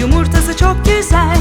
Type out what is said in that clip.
Yumurtası çok güzel.